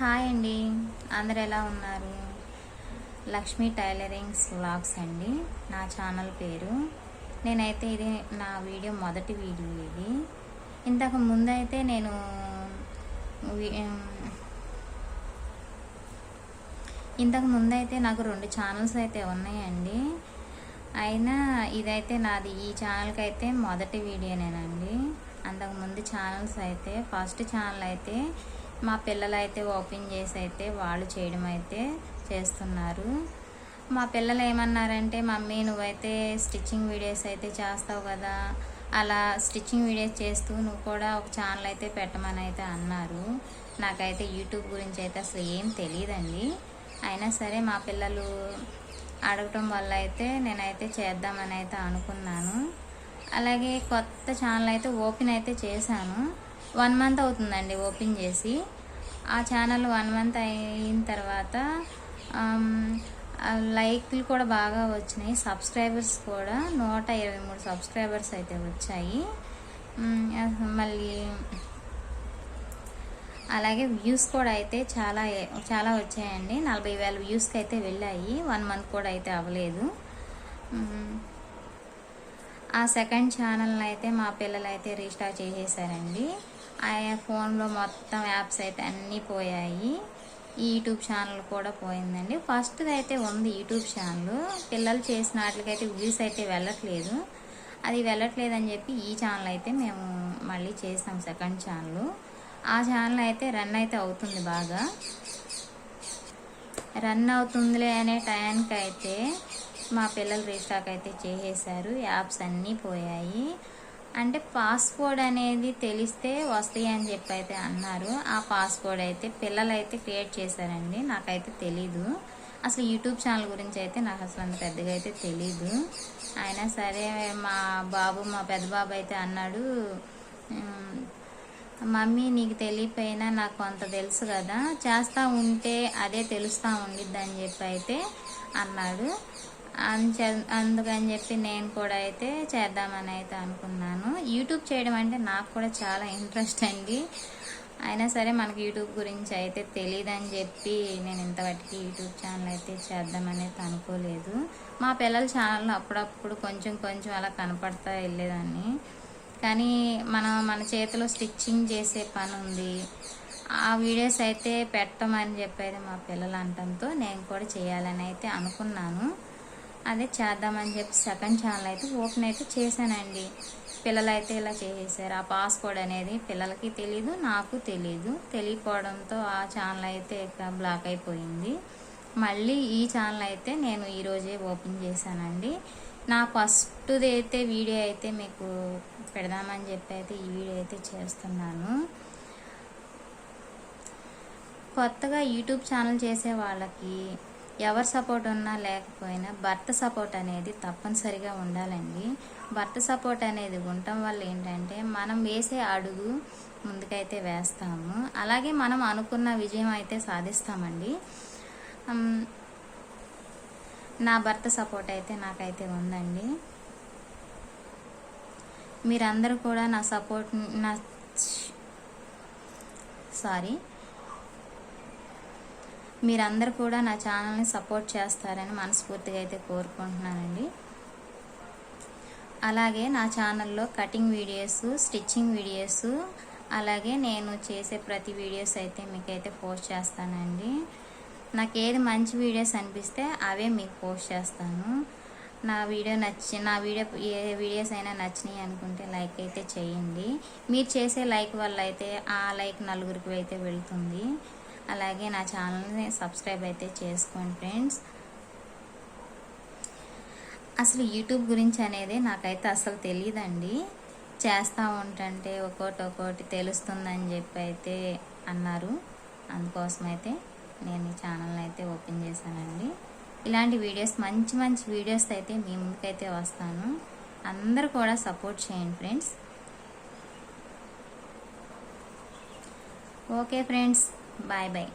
Hi అండి. అందరు ఎలా ఉన్నారు? లక్ష్మీ టైలరింగ్స్ వ్లాగ్స్ అండి. నా ఛానల్ పేరు. నేనైతే ఇది నా వీడియో మొదటి వీడియో ఇది. ఇంతకు ముందు అయితే నేను ఇంతకు ముందు అయితే నాకు రెండు ఛానల్స్ అయితే ఉన్నాయండి. అయినా ఇదైతే నాది ఈ ఛానల్కి అయితే మొదటి వీడియోనేనండి. అంతకుముందు ఛానల్స్ అయితే ఫస్ట్ ఛానల్ అయితే మా పిల్లలు అయితే ఓపెన్ చేసి అయితే వాళ్ళు చేయడం అయితే చేస్తున్నారు. మా పిల్లలు ఏమన్నారంటే మమ్మీ నువ్వైతే స్టిచ్చింగ్ వీడియోస్ అయితే చేస్తావు కదా అలా స్టిచ్చింగ్ వీడియోస్ చేస్తూ నువ్వు కూడా ఒక ఛానల్ అయితే పెట్టమని అయితే అన్నారు. నాకైతే యూట్యూబ్ గురించి అయితే అసలు ఏం తెలియదండి అయినా సరే మా పిల్లలు అడగటం వల్ల అయితే నేనైతే చేద్దామని అయితే అనుకున్నాను. అలాగే కొత్త ఛానల్ అయితే ఓపెన్ అయితే చేశాను. వన్ మంత్ అవుతుందండి ఓపెన్ చేసి. ఆ ఛానల్ వన్ మంత్ అయిన తర్వాత లైక్లు కూడా బాగా వచ్చినాయి. సబ్స్క్రైబర్స్ కూడా నూట ఇరవై మూడు సబ్స్క్రైబర్స్ అయితే వచ్చాయి. మళ్ళీ అలాగే వ్యూస్ కూడా అయితే చాలా చాలా వచ్చాయండి. నలభై వేల వ్యూస్కి అయితే వెళ్ళాయి. వన్ మంత్ కూడా అయితే అవ్వలేదు. ఆ సెకండ్ ఛానల్ని అయితే మా పిల్లలు అయితే రీస్టార్ట్ చేసేసారండి. ఆ ఫోన్లో మొత్తం యాప్స్ అయితే అన్నీ పోయాయి. ఈ యూట్యూబ్ ఛానల్ కూడా పోయిందండి. ఫస్ట్ది అయితే ఉంది యూట్యూబ్ ఛానల్. పిల్లలు చేసిన వాటికైతే వ్యూస్ అయితే వెళ్ళట్లేదు. అది వెళ్ళట్లేదు అని చెప్పి ఈ ఛానల్ అయితే మేము మళ్ళీ చేసాం సెకండ్ ఛానల్. ఆ ఛానల్ అయితే రన్ అయితే అవుతుంది బాగా. రన్ అవుతుందిలే అనే టయానికి అయితే మా పిల్లలు రీస్టాక్ అయితే చేసేసారు యాప్స్ అన్నీ పోయాయి. అంటే పాస్వర్డ్ అనేది తెలిస్తే వస్తాయి అని చెప్పి అయితే అన్నారు. ఆ పాస్వర్డ్ అయితే పిల్లలు అయితే క్రియేట్ చేశారండి. నాకైతే తెలీదు. అసలు యూట్యూబ్ ఛానల్ గురించి అయితే నాకు అసలు అంత పెద్దగా అయితే తెలీదు. అయినా సరే మా బాబు మా పెద్ద బాబు అయితే అన్నాడు మమ్మీ నీకు తెలియపోయినా నాకు అంత తెలుసు కదా చేస్తూ ఉంటే అదే తెలుస్తూ ఉండిద్ది అని చెప్పి అయితే అన్నాడు. అందుకని చెప్పి నేను కూడా అయితే చేద్దామని అయితే అనుకున్నాను. యూట్యూబ్ చేయడం అంటే నాకు కూడా చాలా ఇంట్రెస్ట్ అండి. అయినా సరే మనకి యూట్యూబ్ గురించి అయితే తెలియదని చెప్పి నేను ఇంతవరకు యూట్యూబ్ ఛానల్ అయితే చేద్దామని అయితే అనుకోలేదు. మా పిల్లల ఛానల్ అప్పుడప్పుడు కొంచెం కొంచెం అలా కనపడతా వెళ్ళేదాన్ని. కానీ మనం మన చేతిలో స్టిచ్చింగ్ చేసే పని ఉంది. ఆ వీడియోస్ అయితే పెట్టమని చెప్పేది మా పిల్లలు అంటంతో నేను కూడా చేయాలని అయితే అనుకున్నాను. అదే చేద్దామని చెప్పి సెకండ్ ఛానల్ అయితే ఓపెన్ అయితే చేశానండి. పిల్లలు అయితే ఇలా చేసేసారు. ఆ పాస్వర్డ్ అనేది పిల్లలకి తెలీదు నాకు తెలీదు. తెలియకపోవడంతో ఆ ఛానల్ అయితే ఇక బ్లాక్ అయిపోయింది. మళ్ళీ ఈ ఛానల్ అయితే నేను ఈరోజే ఓపెన్ చేశానండి. నా ఫస్ట్ది అయితే వీడియో అయితే మీకు పెడదామని చెప్పి అయితే ఈ వీడియో అయితే చేస్తున్నాను. కొత్తగా యూట్యూబ్ ఛానల్ చేసే వాళ్ళకి ఎవరి సపోర్ట్ ఉన్నా లేకపోయినా భర్త సపోర్ట్ అనేది తప్పనిసరిగా ఉండాలండి. భర్త సపోర్ట్ అనేది ఉండటం వల్ల ఏంటంటే మనం వేసే అడుగు ముందుకైతే వేస్తాము. అలాగే మనం అనుకున్న విజయం అయితే సాధిస్తామండి. నా భర్త సపోర్ట్ అయితే నాకైతే ఉందండి. మీరందరూ కూడా నా సపోర్ట్ నా సారీ. మీరందరూ కూడా నా ఛానల్ని సపోర్ట్ చేస్తారని మనస్ఫూర్తిగా అయితే కోరుకుంటున్నానండి. అలాగే నా ఛానల్లో కటింగ్ వీడియోస్ స్టిచ్చింగ్ వీడియోస్ అలాగే నేను చేసే ప్రతి వీడియోస్ అయితే మీకైతే పోస్ట్ చేస్తానండి. నాకు ఏది మంచి వీడియోస్ అనిపిస్తే అవే మీకు పోస్ట్ చేస్తాను. నా వీడియో నచ్చి నా వీడియో ఏ వీడియోస్ అయినా నచ్చినాయి అనుకుంటే లైక్ అయితే చేయండి. మీరు చేసే లైక్ వల్ల అయితే ఆ లైక్ నలుగురికి అయితే వెళ్తుంది. అలాగే నా ఛానల్ని సబ్స్క్రైబ్ అయితే చేసుకోండి ఫ్రెండ్స్. అసలు యూట్యూబ్ గురించి అనేది నాకైతే అసలు తెలియదండి చేస్తూ ఉంటుంటే ఒక్కోటి ఒక్కోటి తెలుస్తుందని చెప్పి అయితే అన్నారు. అందుకోసం అయితే నేను ఈ ఛానల్ని అయితే ఓపెన్ చేశానండి. ఇలాంటి వీడియోస్ మంచి మంచి వీడియోస్ అయితే మీ ముందుకైతే వస్తాను. అందరు కూడా సపోర్ట్ చేయండి friends. Okay friends. Bye bye